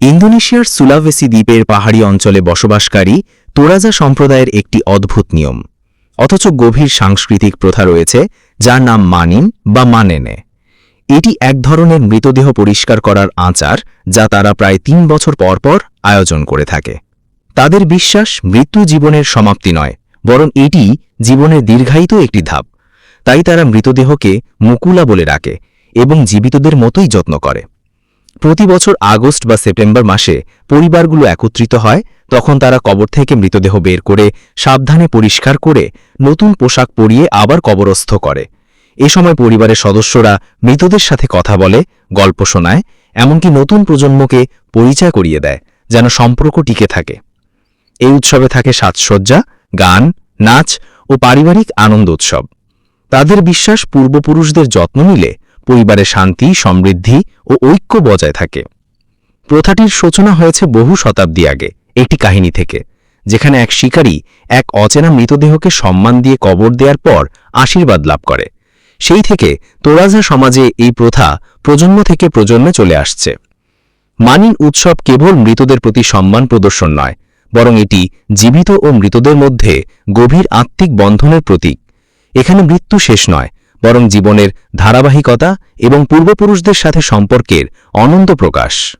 ইন্দোনেশিয়ার সুলাভেসি দ্বীপের পাহাড়ি অঞ্চলে বসবাসকারী তোরাজা সম্প্রদায়ের একটি অদ্ভুত নিয়ম। অথচ গভীর সাংস্কৃতিক প্রথা রয়েছে, যার নাম মানিন বা মানেনে। এটি এক ধরনের মৃতদেহ পরিষ্কার করার আচার যা তারা প্রায় তিন বছর পর পর আয়োজন করে থাকে। তাদের বিশ্বাস মৃত্যু জীবনের সমাপ্তি নয়, বরং এটি জীবনের দীর্ঘায়িত একটি ধাপ। তাই তারা মৃতদেহকে মুকুলা বলে ডাকে এবং জীবিতদের মতোই যত্ন করে। প্রতি বছর আগস্ট বা সেপ্টেম্বর মাসে পরিবারগুলো একত্রিত হয়, তখন তারা কবর থেকে মৃতদেহ বের করে সাবধানে পরিষ্কার করে নতুন পোশাক পরিয়ে আবার কবরস্থ করে। এ সময় পরিবারের সদস্যরা মৃতদের সাথে কথা বলে, গল্প শোনায়, এমনকি নতুন প্রজন্মকে পরিচয় করিয়ে দেয়, যেন সম্পর্ক টিকে থাকে। এই উৎসবে থাকে সাজসজ্জা, গান, নাচ ও পারিবারিক আনন্দ উৎসব। তাদের বিশ্বাস পূর্বপুরুষদের যত্ন নিলে পরিবারে শান্তি, সমৃদ্ধি ও ঐক্য বজায় থাকে। প্রথাটির সূচনা হয়েছে বহু শতাব্দী আগে, একটি কাহিনী থেকে, যেখানে এক শিকারী এক অচেনা মৃতদেহকে সম্মান দিয়ে কবর দেওয়ার পর আশীর্বাদ লাভ করে। সেই থেকে তোরাজা সমাজে এই প্রথা প্রজন্ম থেকে প্রজন্মে চলে আসছে। মানিন উৎসব কেবল মৃতদের প্রতি সম্মান প্রদর্শন নয়, বরং এটি জীবিত ও মৃতদের মধ্যে গভীর আত্মিক বন্ধনের প্রতীক। এখানে মৃত্যু শেষ নয় বরং জীবনের ধারাবাহিকতা এবং পূর্বপুরুষদের সাথে সম্পর্কের অনন্ত প্রকাশ।